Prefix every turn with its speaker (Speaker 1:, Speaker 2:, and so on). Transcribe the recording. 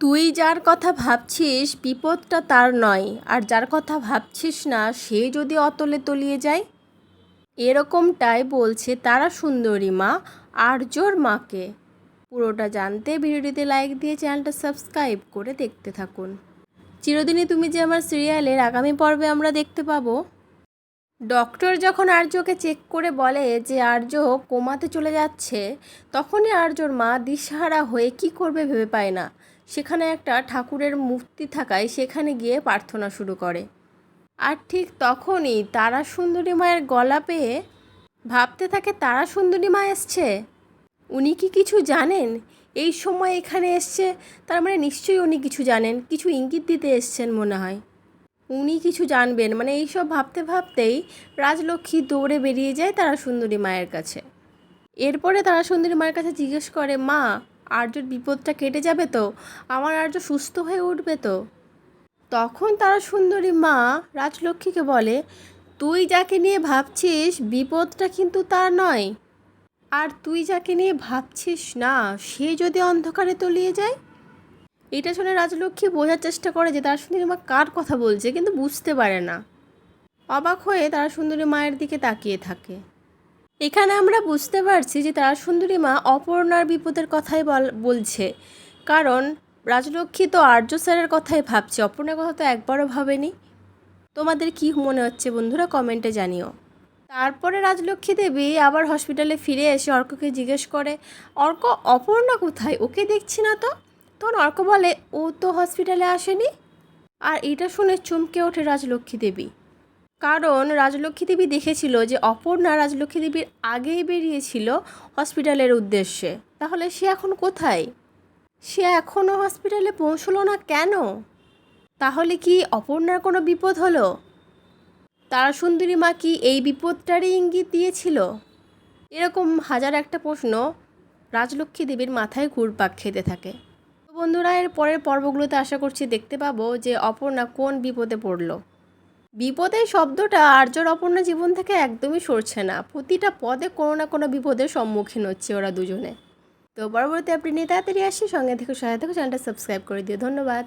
Speaker 1: তুই যার কথা ভাবছিস, বিপদটা তার নয়। আর যার কথা ভাবছিস না, সে যদি অতলে তলিয়ে যায়? এরকমটাই বলছে তারা সুন্দরী মা আর্যর মাকে। পুরোটা জানতে ভিডিওটিতে লাইক দিয়ে চ্যানেলটা সাবস্ক্রাইব করে দেখতে থাকুন। চিরদিনই তুমি যে আমার সিরিয়ালের আগামী পর্বে আমরা দেখতে পাবো ডক্টর যখন আর্যকে চেক করে বলে যে আর্য কোমাতে চলে যাচ্ছে, তখনই আর্যর মা দিশাহারা হয়ে কি করবে ভেবে পায় না। সেখানে একটা ঠাকুরের মূর্তি থাকায় সেখানে গিয়ে প্রার্থনা শুরু করে। আর ঠিক তখনই তারা সুন্দরী মায়ের গলা পেয়ে ভাবতে থাকে তারা সুন্দরী মা এসছে? উনি কি কিছু জানেন? এই সময় এখানে এসছে, তার মানে নিশ্চয়ই উনি কিছু জানেন, কিছু ইঙ্গিত দিতে এসছেন মনে হয়। উনি কিছু জানবেন। মানে এইসব ভাবতে ভাবতেই রাজলক্ষ্মী দৌড়ে বেরিয়ে যায় তারা সুন্দরী মায়ের কাছে। এরপরে তারা সুন্দরী মায়ের কাছে জিজ্ঞেস করে, মা, আর্যর বিপদটা কেটে যাবে তো? আমার আর্য সুস্থ হয়ে উঠবে তো? তখন তারা সুন্দরী মা রাজলক্ষ্মীকে বলে, তুই যাকে নিয়ে ভাবছিস, বিপদটা কিন্তু তার নয়। আর তুই যাকে নিয়ে ভাবছিস না, সে যদি অন্ধকারে তলিয়ে যায় এটা শুনে রাজলক্ষ্মী বোঝার চেষ্টা করে যে তার সুন্দরী মা কার কথা বলছে, কিন্তু বুঝতে পারে না। অবাক হয়ে তারা সুন্দরী মায়ের দিকে তাকিয়ে থাকে। এখানে আমরা বুঝতে পারছি যে তারা সুন্দরী মা অপর্ণার বিপদের কথাই বল, বলছে। কারণ রাজলক্ষ্মী তো আর্য স্যারের কথাই ভাবছে, অপর্ণার কথা তো একবারও ভাবেনি। তোমাদের কি মনে হচ্ছে বন্ধুরা? কমেন্টে জানিও। তারপরে রাজলক্ষ্মী দেবী আবার হসপিটালে ফিরে এসে অর্ককে জিজ্ঞেস করে, অর্ক, অপর্ণা কোথায়? ওকে দেখছি না তো? তখন অর্ক বলে, ও তো হসপিটালে আসেনি? আর এটা শুনে চমকে ওঠে রাজলক্ষ্মী দেবী। কারণ রাজলক্ষ্মী দেবী দেখেছিল যে অপর্ণা রাজলক্ষ্মী দেবীর আগেই বেরিয়েছিল হসপিটালের উদ্দেশ্যে। তাহলে সে এখন কোথায়? সে এখনও হসপিটালে পৌঁছলো না কেন? তাহলে কি অপর্ণার কোনো বিপদ হলো? তারা সুন্দরী মা কি এই বিপদটারই ইঙ্গিত দিয়েছিল? এরকম হাজার একটা প্রশ্ন রাজলক্ষ্মী দেবীর মাথায় ঘুরপাক খেতে থাকে। বন্ধুরা, এর পরের পর্বগুলোতে আশা করছি দেখতে পাবো যে অপর্ণা কোন বিপদে পড়ল। বিপদের শব্দটা আর্যর অপর্ণা জীবন থেকে একদমই সরছে না। প্রতিটা পদে কোনো না কোনো বিপদের সম্মুখীন হচ্ছে ওরা দুজনে। তো পরবর্তী আপনি নিয়ে তাড়াতাড়ি আসি। সঙ্গে থেকে সহায়তা চ্যানেলটা সাবস্ক্রাইব করে দিও। ধন্যবাদ।